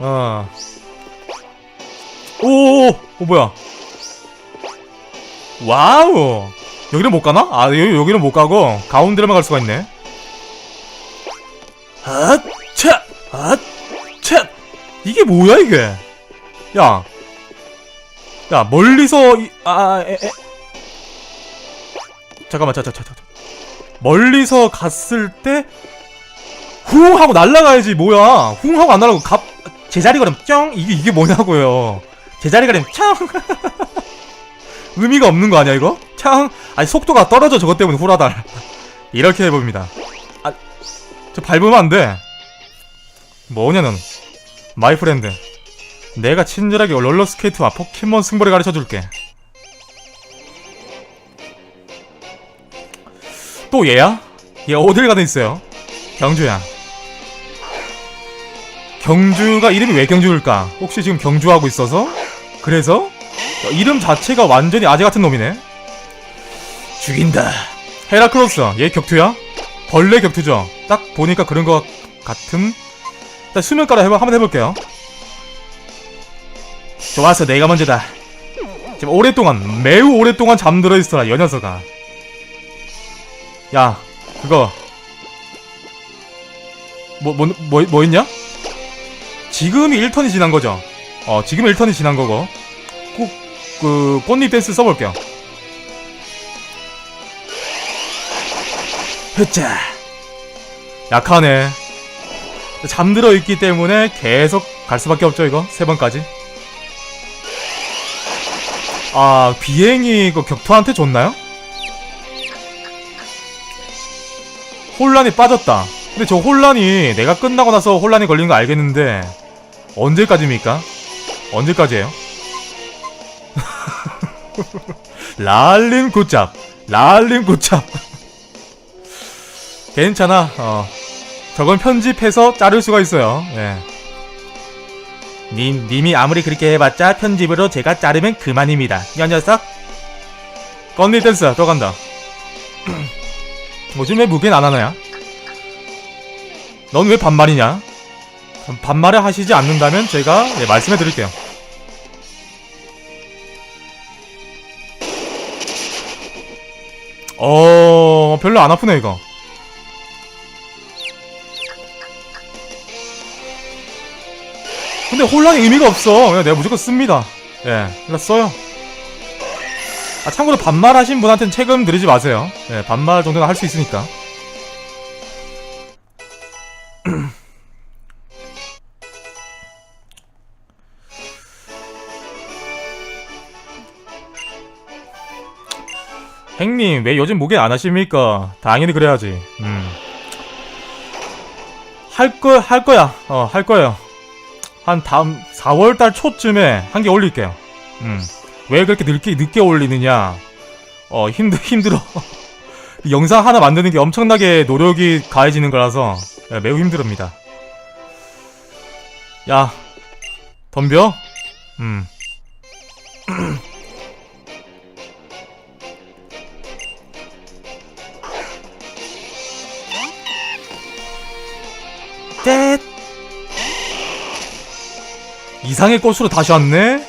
어. 오, 오, 뭐야? 와우. 여기는 못 가나? 아, 여기, 여기는 못 가고 가운데로만 갈 수가 있네. 아 차, 아 차. 이게 뭐야 이게? 야, 야 멀리서 이, 아, 에, 에. 잠깐만, 자, 자, 자, 자. 멀리서 갔을 때 후웅 하고 날아가야지 뭐야? 후웅 하고 안 날아가고 갑 제자리 걸음 쩡 이게 이게 뭐냐고요? 제자리 걸음 쩡 의미가 없는 거 아니야 이거? 창 아니 속도가 떨어져 저것 때문에 후라달 이렇게 해봅니다. 아 저 밟으면 안 돼. 뭐냐는 마이 프렌드. 내가 친절하게 롤러스케이트와 포켓몬 승부를 가르쳐 줄게. 또 얘야? 얘 어딜 가든 있어요. 경주야. 경주가 이름이 왜 경주일까? 혹시 지금 경주하고 있어서? 그래서? 이름 자체가 완전히 아재 같은 놈이네. 죽인다. 헤라크로스, 얘 격투야? 벌레 격투죠? 딱 보니까 그런 것 같은? 일단 수면 깔아 해봐, 한번 해볼게요. 좋았어, 내가 먼저다. 지금 오랫동안, 매우 오랫동안 잠들어 있어라, 여 녀석아. 야, 그거. 뭐, 뭐, 뭐, 뭐 있냐? 지금이 1턴이 지난 거죠? 어, 지금 1턴이 지난 거고. 꼭, 그, 꽃잎 댄스 써볼게요. 흐짜. 약하네. 잠들어 있기 때문에 계속 갈 수밖에 없죠, 이거? 세 번까지. 아, 비행이 그 격투한테 줬나요? 혼란이 빠졌다. 근데 저 혼란이 내가 끝나고 나서 혼란이 걸린 거 알겠는데 언제까지입니까? 언제까지예요? 랄림 굿잡 랄림 굿잡 괜찮아 어 저건 편집해서 자를 수가 있어요 예. 님, 님이 아무리 그렇게 해봤자 편집으로 제가 자르면 그만입니다 여 녀석 건니 댄스 또 간다 뭐지 왜 무게는 안 하나야? 넌 왜 반말이냐? 반말을 하시지 않는다면 제가 네, 말씀해 드릴게요. 어, 별로 안 아프네, 이거. 근데 혼란이 의미가 없어. 내가 무조건 씁니다. 예, 그냥 써요. 아, 참고로 반말하신 분한테는 책임 드리지 마세요. 예, 반말 정도는 할 수 있으니까. 행님 왜 요즘 무게 안 하십니까? 당연히 그래야지. 음. 할 거, 할 거야. 어, 할 거예요. 한 다음 4월 달 초쯤에 한 개 올릴게요. 음. 왜 그렇게 늦게, 늦게 올리느냐? 어, 힘들, 힘들어. 영상 하나 만드는 게 엄청나게 노력이 가해지는 거라서 예, 매우 힘듭니다. 야, 덤벼? 음. 떼 이상의 꽃으로 다시 왔네?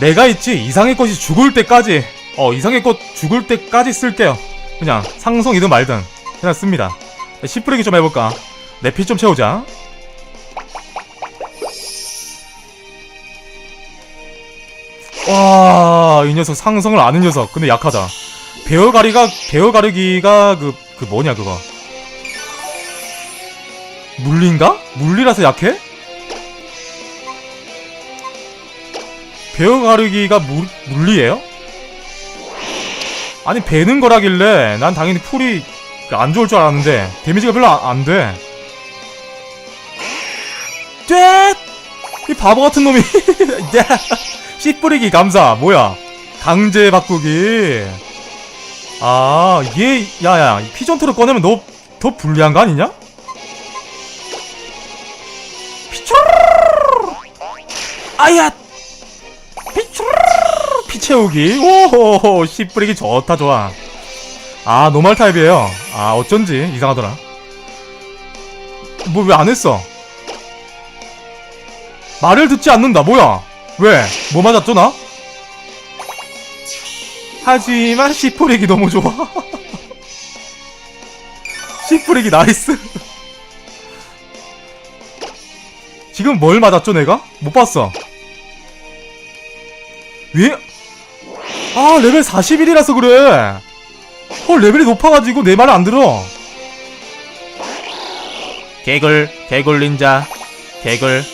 내가 있지. 이상의 꽃이 죽을 때까지. 어 이상의 꽃 죽을 때까지 쓸게요. 그냥 상성이든 말든 그냥 씁니다. 씨 뿌리기 좀 해볼까? 내 피 좀 채우자. 와 이 녀석 상성을 아는 녀석. 근데 약하다. 베어가리가 베어가르기가 그 그 뭐냐 그거 물리인가? 물리라서 약해? 베어 가르기가 물, 물리예요? 아니 베는 거라길래 난 당연히 풀이 안 좋을 줄 알았는데 데미지가 별로 안, 안 돼. 쨋! 이 바보 같은 놈이 야, 씨 뿌리기 감사 뭐야 강제 바꾸기 아얘 야야 피전투를 꺼내면 너 더 불리한 거 아니냐? 아야 피 채우기 오호 씨 뿌리기 좋다 좋아 아 노말 타입이에요 아 어쩐지 이상하더라 뭐 왜 안 했어 말을 듣지 않는다. 뭐야? 왜? 뭐 맞았죠, 나? 하지만 시프렉이 너무 좋아. 시프렉이 나이스. 지금 뭘 맞았죠, 내가? 못 봤어. 왜? 아, 레벨 41이라서 그래. 헐, 레벨이 높아가지고 내 말을 안 들어. 개굴, 개굴 닌자, 개굴.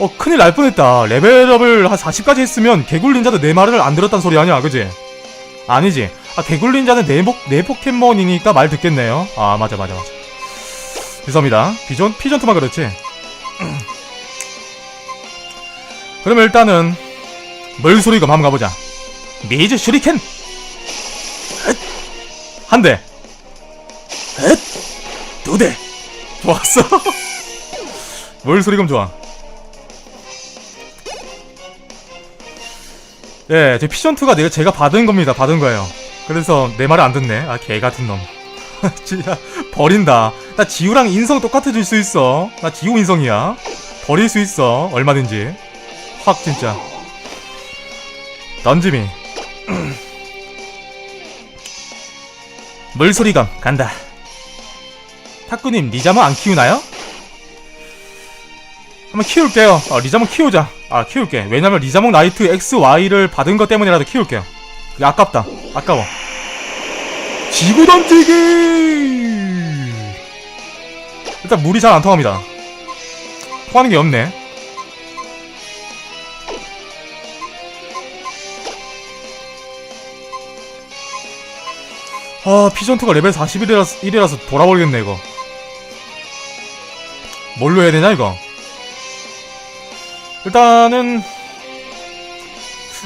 어, 큰일 날 뻔했다. 레벨업을 한 40까지 했으면 개굴 닌자도 내 말을 안 들었단 소리 아니야, 그지? 아니지. 아, 개굴 닌자는 내, 복, 내 포켓몬이니까 말 듣겠네요. 아, 맞아, 맞아, 맞아. 죄송합니다. 피전, 피전투만 그렇지. 그러면 일단은, 물소리검 한번 가보자. 미즈 슈리켄! 헷! 한 대. 헷! 두 대. 좋았어. 물소리검 좋아. 예, 제 피전2가 내가 제가 받은 겁니다. 받은 거예요. 그래서 내 말을 안 듣네. 아, 개 같은 놈. 진짜 버린다. 나 지우랑 인성 똑같아질 수 있어. 나 지우 인성이야. 버릴 수 있어. 얼마든지. 확 진짜. 던지미. 물소리감 간다. 탁구님 리자몽 안 키우나요? 한번 키울게요. 어, 리자몽 키우자. 아 키울게. 왜냐면 리자몽 나이트 X, Y를 받은 것 때문이라도 키울게요. 그게 아깝다. 아까워. 지구 던지기. 일단 물이 잘 안 통합니다. 통하는 게 없네. 아 피전2가 레벨 41이라서 1이라서 돌아버리겠네 이거. 뭘로 해야 되냐 이거? 일단은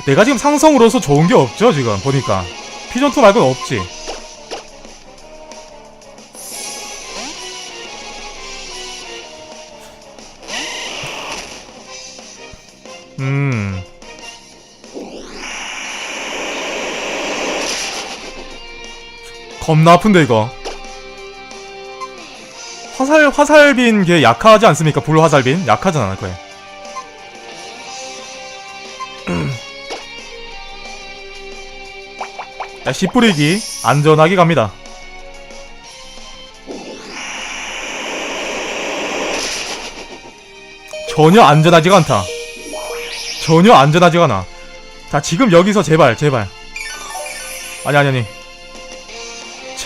내가 지금 상성으로서 좋은 게 없죠 지금 보니까. 피전2 말고는 없지. 음 겁나 아픈데 이거 화살 화살빈 게 약하지 않습니까? 불 화살빈 약하잖아 그게 야, 씨 뿌리기 안전하게 갑니다. 전혀 안전하지가 않다. 전혀 안전하지가 않아. 자, 지금 여기서 제발, 제발. 아니, 아니, 아니.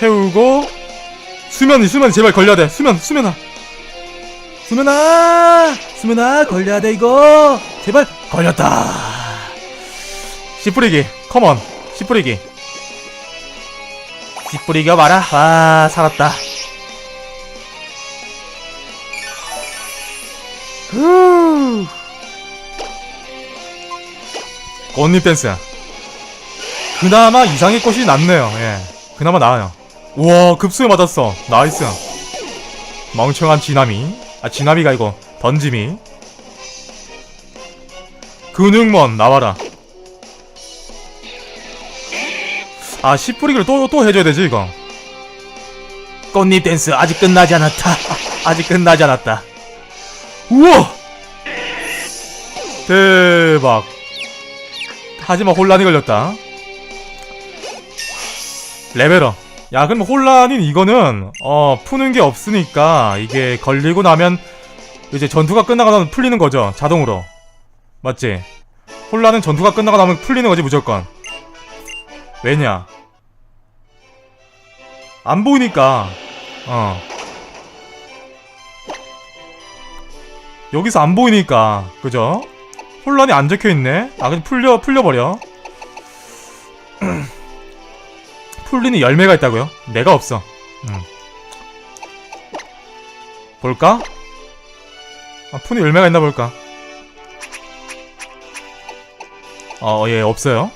채우고, 수면이, 수면 제발 걸려야 돼. 수면, 수면아. 수면아! 수면아, 걸려야 돼, 이거! 제발, 걸렸다. 씨 뿌리기, 컴온. 씨 뿌리기. 씨 뿌리겨 봐라. 와, 살았다. 후. 꽃잎 댄스. 그나마 이상의 꽃이 낫네요. 예. 그나마 나아요. 우와, 급수에 맞았어. 나이스. 멍청한 지나미. 아, 지나미가 이거. 던짐이. 근육먼, 나와라. 아, 씨 뿌리기를 또, 또 해줘야 되지, 이거. 꽃잎 댄스 아직 끝나지 않았다. 아직 끝나지 않았다. 우와! 대박. 하지만 혼란이 걸렸다. 레벨업. 야, 그럼 혼란인 이거는, 어, 푸는 게 없으니까, 이게 걸리고 나면, 이제 전투가 끝나고 나면 풀리는 거죠. 자동으로. 맞지? 혼란은 전투가 끝나고 나면 풀리는 거지, 무조건. 왜냐? 안 보이니까, 어. 여기서 안 보이니까, 그죠? 혼란이 안 적혀 있네? 아, 그냥 풀려, 풀려버려. 풀리는 열매가 있다고요? 내가 없어. 음. 볼까? 아, 푸는 열매가 있나 볼까? 어, 예, 없어요.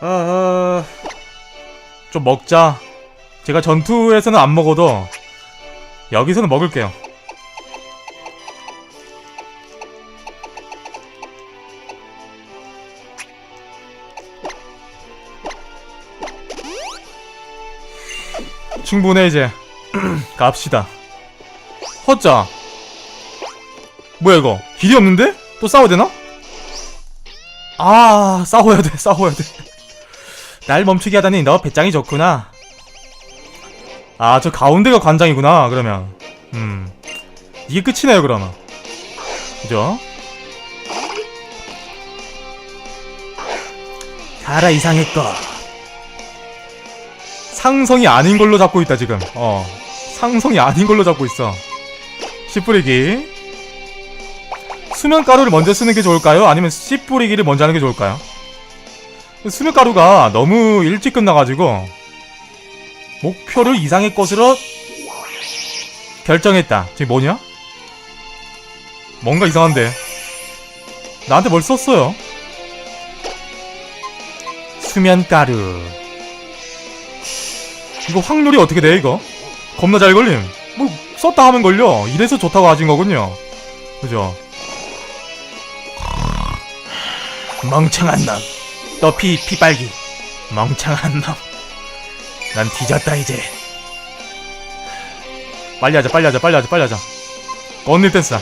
아, 좀 먹자. 제가 전투에서는 안 먹어도 여기서는 먹을게요. 충분해 이제. 갑시다. 허자. 뭐야 이거? 길이 없는데? 또 싸워야 되나? 아 싸워야 돼 싸워야 돼날 멈추게 하다니 너 배짱이 좋구나. 아 저 가운데가 관장이구나 그러면. 음. 이게 끝이네요 그러면. 그죠? 가라 이상의 거 상성이 아닌 걸로 잡고 있다 지금 어 상성이 아닌 걸로 잡고 있어 씨 뿌리기 수면 가루를 먼저 쓰는 게 좋을까요? 아니면 씨 뿌리기를 먼저 하는 게 좋을까요? 수면 가루가 너무 일찍 끝나가지고 목표를 이상의 것으로 결정했다 지금 뭐냐? 뭔가 이상한데 나한테 뭘 썼어요? 수면 가루 이거 확률이 어떻게 돼 이거? 겁나 잘 걸림 뭐 썼다 하면 걸려 이래서 좋다고 하신 거군요 그죠? 멍청한 놈. 너 피, 피빨기. 멍청한 놈. 난 뒤졌다, 이제. 빨리 하자, 빨리 하자, 빨리 하자, 빨리 하자. 언니 댄스.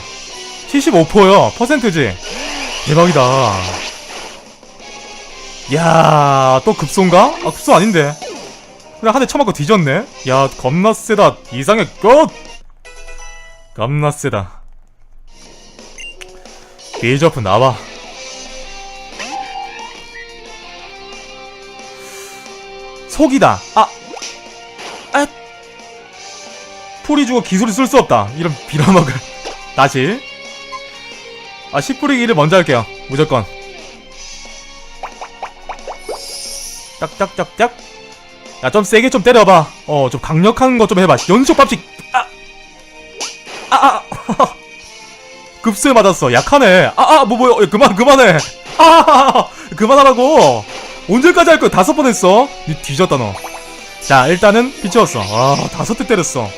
75%요. 퍼센트지. 대박이다. 야, 또 급소인가? 아, 급소 아닌데. 그냥 한 대 쳐맞고 뒤졌네. 야, 겁나 세다. 이상의 끝! 겁나 세다. 비저프 나와. 속이다. 아, 아, 풀이 주고 기술을 쓸수 없다. 이런 빌어먹을. 다시. 아, 10뿌리기를 먼저 할게요. 무조건. 짝짝짝짝. 야, 좀 세게 좀 때려봐. 어, 좀 강력한 거 좀 해봐. 연속 bab식. 아, 아, 아. 급수에 맞았어. 약하네. 아, 아, 뭐, 뭐, 그만, 그만해. 아, 그만하라고. 언제까지 할 거야? 다섯 번 했어. 니 뒤졌다 너. 자 일단은 비치웠어. 와 다섯 대 때렸어.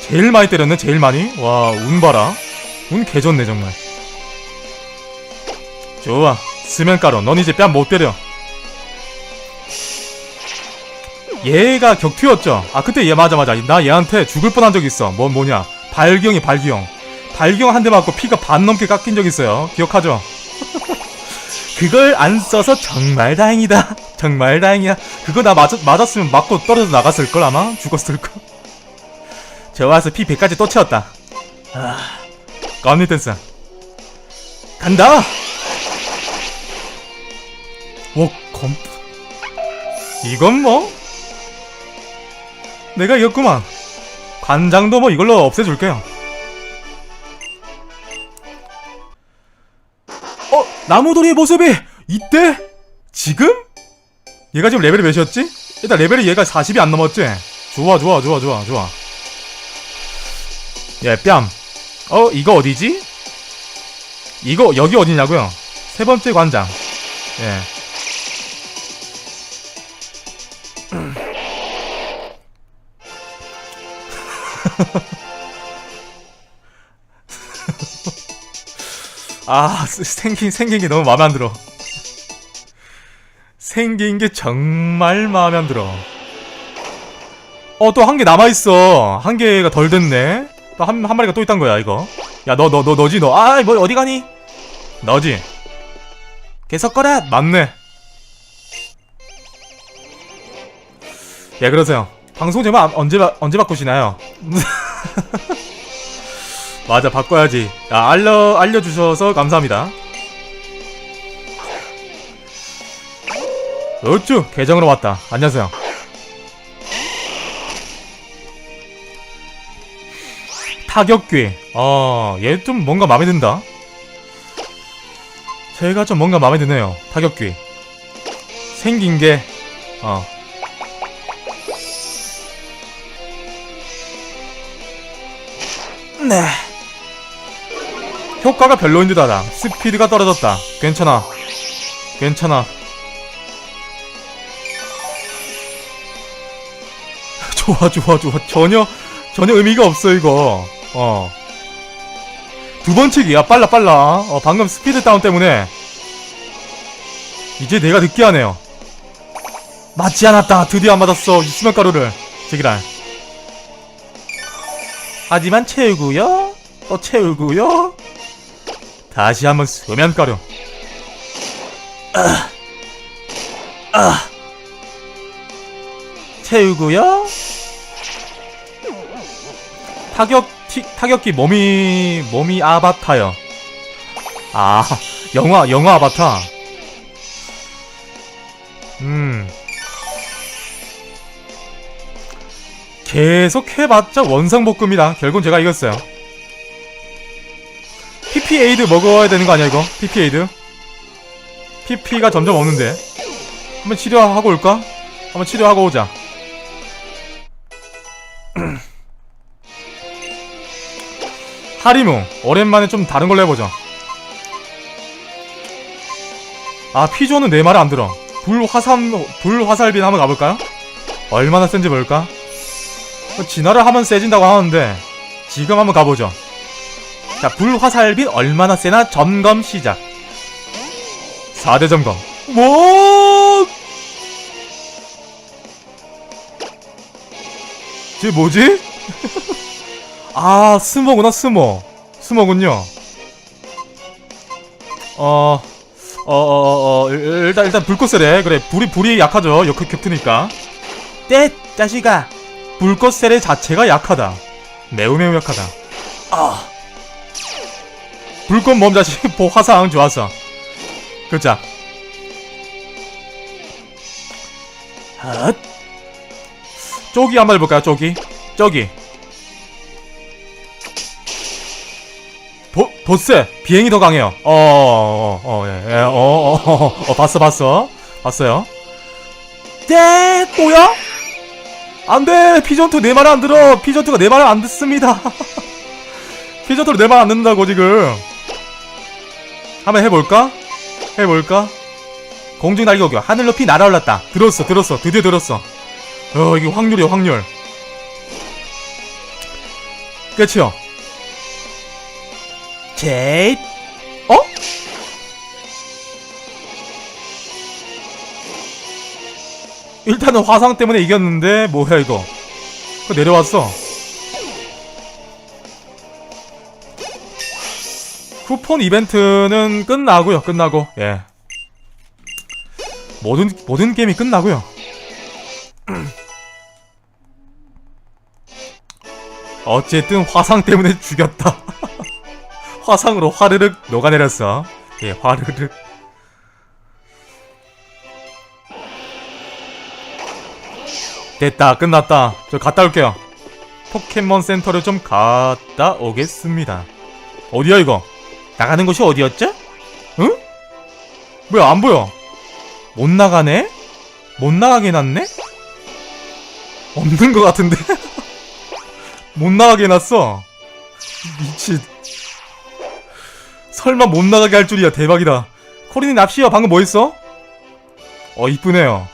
제일 많이 때렸네. 제일 많이. 와 운 봐라. 운 개좋네 정말. 좋아. 스면가루. 넌 이제 뺨 못 때려. 얘가 격투였죠. 아 그때 얘 맞아 맞아. 나 얘한테 죽을 뻔한 적 있어. 뭐 뭐냐? 발경이 발경. 발경 한 대 맞고 피가 반 넘게 깎인 적 있어요. 기억하죠? 그걸 안 써서 정말 다행이다. 정말 다행이야. 그거 나 맞았, 맞았으면 맞고 떨어져 나갔을걸 아마? 죽었을걸. 좋아서 피 100까지 또 채웠다. 아, 건니 댄스. 간다! 와, 검. 이건 뭐? 내가 이겼구만. 관장도 뭐 이걸로 없애줄게요. 어? 나무돌이의 모습이 이때? 지금? 얘가 지금 레벨이 몇이었지? 일단 레벨이 얘가 40이 안 넘었지? 좋아 좋아 좋아 좋아 좋아 예 뺨. 어 이거 어디지? 이거 여기 어디냐고요? 세 번째 관장 예 아, 스- 생긴, 생긴 게 너무 마음에 안 들어. 생긴 게 정말 마음에 안 들어. 어, 또 한 개 남아 있어. 한 개가 덜 됐네. 또 한, 한 마리가 또 있단 거야, 이거. 야, 너, 너, 너, 너 지, 너. 아, 뭐, 어디 가니? 너지. 계속 거라! 맞네. 예, 그러세요. 방송 제목 안- 언제, 바- 언제 바꾸시나요? 맞아 바꿔야지. 야, 알려 알려주셔서 감사합니다. 어쭈 계정으로 왔다. 안녕하세요. 타격귀 어 얘 좀 뭔가 마음에 든다. 제가 좀 뭔가 마음에 드네요. 타격귀 생긴 게 어 네. 효과가 별로인 듯 하다. 스피드가 떨어졌다. 괜찮아. 괜찮아. 좋아, 좋아, 좋아. 전혀, 전혀 의미가 없어, 이거. 어. 두 번째기야. 빨라, 빨라. 어, 방금 스피드 다운 때문에. 이제 내가 늦게 하네요. 맞지 않았다. 드디어 안 맞았어. 이 수면 가루를. 제기랄. 하지만 채우고요. 또 채우고요. 다시 한번 수면 가려. 아, 아. 채우고요. 타격 티, 타격기 몸이 몸이 아바타요. 아 영화 영화 아바타. 음. 계속 해봤자 원상복구입니다. 결국은 제가 이겼어요. PP 에이드 먹어야 되는 거 아니야 이거? PP 에이드? PP가 점점 없는데. 한번 치료하고 올까? 한번 치료하고 오자. 하리무 오랜만에 좀 다른 걸로 해보자. 아 피조는 내 말을 안 들어. 불화산 불화살빈 한번 가볼까요? 얼마나 센지 볼까? 뭐 진화를 하면 세진다고 하는데 지금 한번 가보죠. 자 불화살빈 얼마나 세나 점검 시작. 4대 점검. 뭐? 쟤 뭐지? 아 스모구나 스모 스모군요 어... 어... 어... 어... 일- 일단 일단 불꽃세례 그래 불이 불이 약하죠 역 격투니까 떼 자식아 불꽃 세례 자체가 약하다. 매우 매우 약하다. 아. 불꽃 몸 자식 보 화상 좋았어 그자. 핫 쪼기 한번 해볼까요? 쪼기? 쪼기. 도, 도스 비행이 더 강해요. 어, 어, 어, 예, 예, 어, 어, 어, 어, 봤어, 봤어, 봤어요. 네, 뭐야? 안돼, 피전투 내 말을 안 들어. 피전투가 내 말을 안 듣습니다. 피전투로 내 말 안 듣는다고 지금. 한번 해볼까? 해볼까? 공중 날개오기 하늘 높이 날아올랐다. 들었어, 들었어, 드디어 들었어. 어, 이게 확률이야, 확률. 끝이요. 제이 어? 일단은 화상 때문에 이겼는데 뭐야 이거? 내려왔어. 쿠폰 이벤트는 끝나고요 끝나고. 예. 모든 모든 게임이 끝나고요. 어쨌든 화상 때문에 죽였다. 화상으로 화르륵 녹아내렸어. 예, 화르륵. 됐다, 끝났다. 저 갔다 올게요. 포켓몬 센터를 좀 갔다 오겠습니다. 어디야, 이거? 나가는 곳이 어디였죠? 응? 뭐야, 안 보여. 못 나가네? 못 나가게 해놨네? 없는 것 같은데? 못 나가게 해놨어. 미친. 설마 못 나가게 할 줄이야 대박이다 코린이 납시야 방금 뭐 했어? 어 이쁘네요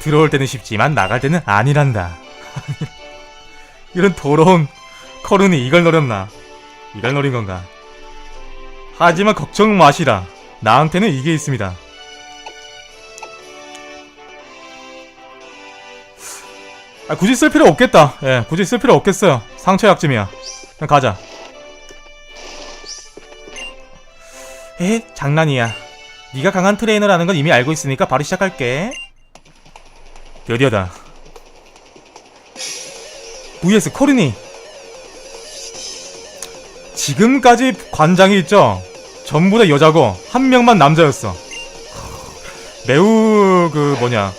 들어올 때는 쉽지만 나갈 때는 아니란다. 이런 더러운 커른이 이걸 노렸나? 이걸 노린 건가? 하지만 걱정 마시라. 나한테는 이게 있습니다. 아, 굳이 쓸 필요 없겠다. 예 굳이 쓸 필요 없겠어요. 상처 약점이야. 그냥 가자. 에? 장난이야. 네가 강한 트레이너라는 건 이미 알고 있으니까 바로 시작할게. 드디어다. vs 코르니. 지금까지 관장이 있죠? 전부 다 여자고 한 명만 남자였어. 매우 그 뭐냐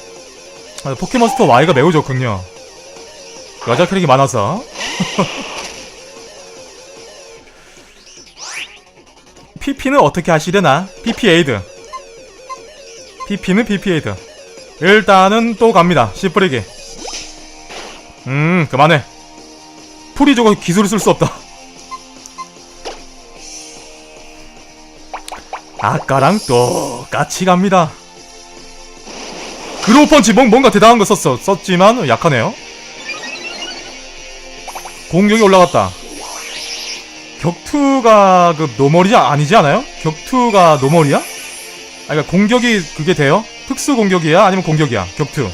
아, 포켓몬스터 Y가 매우 좋군요. 여자 캐릭이 많아서. PP는 어떻게 하시려나? PP 에이드. PP는 PP 에이드. 일단은 또 갑니다. 씨 뿌리기. 음, 그만해. 풀이 저거 기술을 쓸 수 없다. 아까랑 똑같이 갑니다. 그로우 펀치 뭔, 뭔가 대단한 거 썼어. 썼지만 약하네요. 공격이 올라갔다. 격투가 그 노멀이 아니지 않아요? 격투가 노멀이야? 아 그러니까 공격이 그게 돼요? 특수 공격이야? 아니면 공격이야? 격투.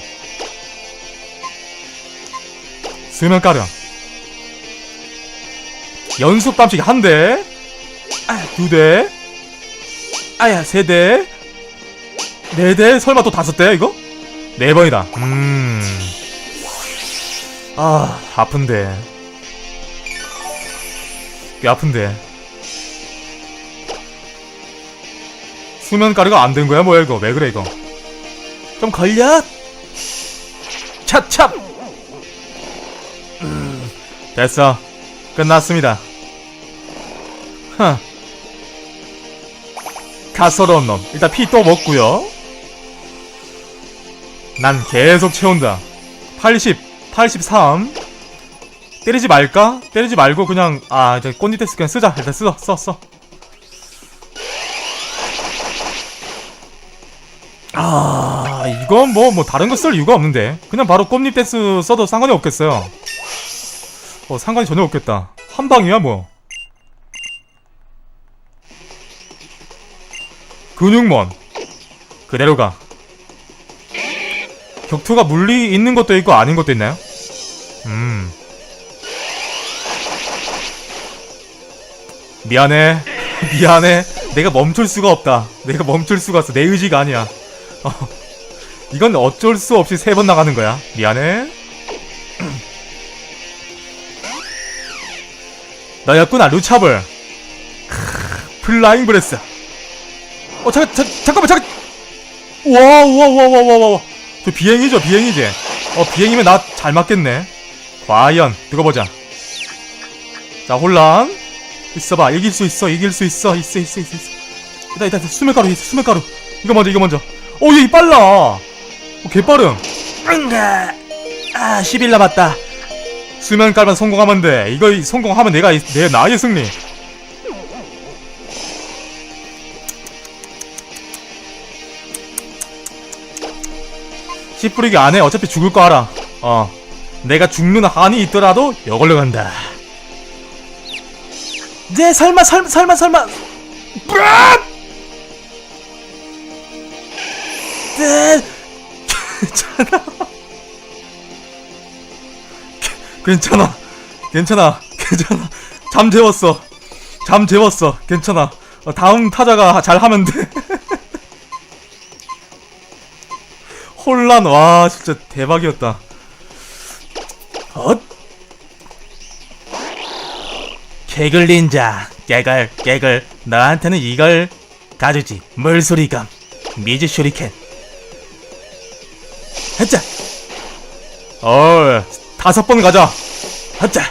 수면 가려. 연속 땀치기 한 대. 아, 두 대. 아야, 세 대. 네 대. 설마 또 다섯 대, 이거? 네 번이다. 음. 아, 아픈데. 꽤 아픈데. 수면 가루가 안 된 거야, 뭐야, 이거? 왜 그래, 이거? 좀 걸려? 찹찹! 음, 됐어. 끝났습니다. 흥. 가서러운 놈. 일단 피 또 먹고요. 난 계속 채운다. 80, 83. 때리지 말까? 때리지 말고 그냥 아 이제 꽃잎 스 그냥 쓰자. 일단 쓰어 써 써. 아 이건 뭐뭐 다른 거 쓸 이유가 없는데 그냥 바로 꽃잎 댄스 써도 상관이 없겠어요. 어 상관이 전혀 없겠다. 한 방이야 뭐. 근육먼 그대로 가. 격투가 물리 있는 것도 있고 아닌 것도 있나요? 음. 미안해. 미안해. 내가 멈출 수가 없다. 내가 멈출 수가 없어. 내 의지가 아니야. 어. 이건 어쩔 수 없이 세 번 나가는 거야. 미안해. 너였구나, 루차블. 크, 플라잉 브레스. 어, 잠깐, 자, 잠깐만, 잠깐. 와, 와, 와, 와, 와, 와, 와. 저 비행이죠, 비행이지. 어, 비행이면 나 잘 맞겠네. 과연, 두고 보자. 자, 혼란. 있어봐, 이길 수 있어, 이길 수 있어, 있어, 있어, 있어, 있어. 일단, 일단, 수면가루, 있어, 수면가루. 이거 먼저, 이거 먼저. 어, 얘 빨라. 어, 개빠름. 응가. 아, 10일 남았다. 수면 깔만 성공하면 돼. 이거 성공하면 내가, 이- 내, 나의 승리. 씨 뿌리기 안 해. 어차피 죽을 거 알아. 어. 내가 죽는 한이 있더라도 이걸로 간다. 네, 설마, 설마, 설마, 설마. 브라! 네, 괜찮아. 괜찮아. 괜찮아. 괜찮아. 잠 재웠어. 잠 재웠어. 괜찮아. 어, 다음 타자가 잘 하면 돼. 혼란 와 진짜 대박이었다. 엇 개글 닌자 개글 개글 너한테는 이걸 가주지 물소리감 미즈 슈리켄 하자 어 다섯 번 가자. 하자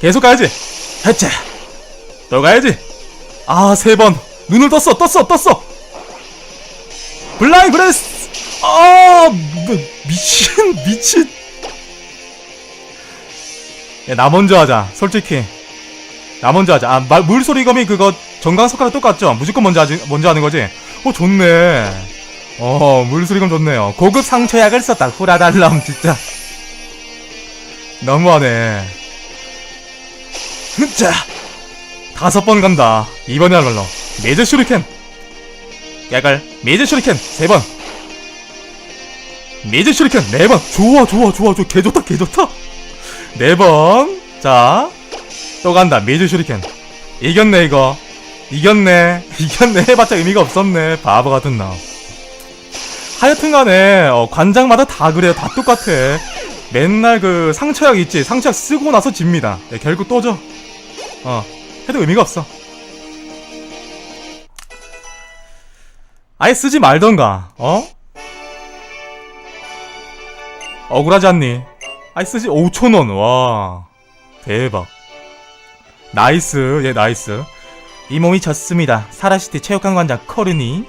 계속 가야지. 하자 또 가야지. 아 세 번. 눈을 떴어 떴어 떴어. 블라인 브레스. 아 뭐, 미친 미친. 야, 나 먼저 하자 솔직히. 나 먼저 하자. 아 말, 물소리검이 그거 정강석화랑 똑같죠? 무조건 먼저 하지 먼저 하는 거지? 어 좋네 어 물소리검 좋네요. 고급 상처약을 썼다. 후라달람 진짜. 너무하네. 자. 다섯 번 간다. 이번에야말로. 메이저 슈리켄. 약을 메이저 슈리켄 세번. 메이저 슈리켄 네번. 좋아 좋아 좋아 좋아. 개 좋다 개 좋다. 네번 자 또 간다. 메이저 슈리켄. 이겼네 이거. 이겼네. 이겼네. 해봤자 의미가 없었네. 바보 같은 놈 하여튼간에 어, 관장마다 다 그래요. 다 똑같아. 맨날 그 상처약 있지? 상처약 쓰고 나서 집니다. 네, 결국 또 져 어 해도 의미가 없어. 아예 쓰지 말던가 어? 억울하지 않니? 아예 쓰지 5천원. 와 대박. 나이스 예 나이스. 이 몸이 졌습니다. 사라시티 체육관 관장 커르니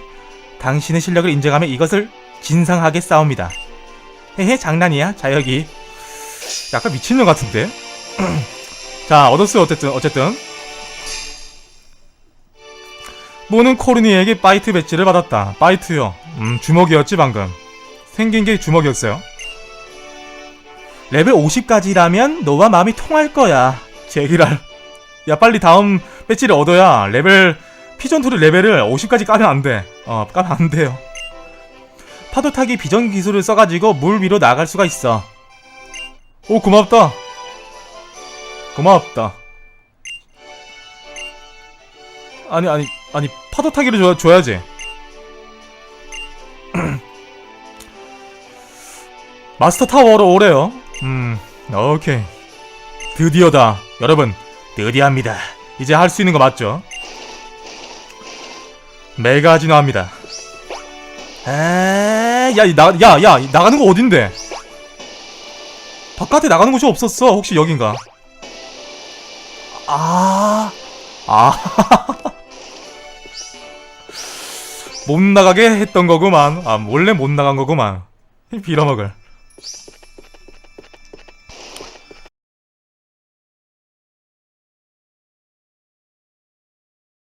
당신의 실력을 인정하며 이것을 진상하게 싸웁니다 헤헤 장난이야 자여기 약간 미친년 같은데 자 얻었어요 어쨌든 어쨌든 모는 코르니에게 파이트 배지를 받았다. 파이트요. 음, 주먹이었지 방금. 생긴 게 주먹이었어요. 레벨 50까지라면 너와 마음이 통할 거야. 제기랄. 야 빨리 다음 배지를 얻어야 레벨 피전투를 레벨을 50까지 까면 안 돼. 어, 까면 안 돼요. 파도 타기 비전 기술을 써가지고 물 위로 나갈 수가 있어. 오 고맙다. 고맙다. 아니 아니 아니 파도 타기를 줘, 줘야지 마스터 타워로 오래요 음 오케이 드디어다 여러분 드디어합니다 이제 할 수 있는 거 맞죠? 메가 진화합니다 에야 나, 야, 야, 나가는 거 어딘데? 바깥에 나가는 곳이 없었어. 혹시 여긴가? 아, 아. 못 나가게 했던 거구만. 아, 원래 못 나간 거구만. 빌어먹을.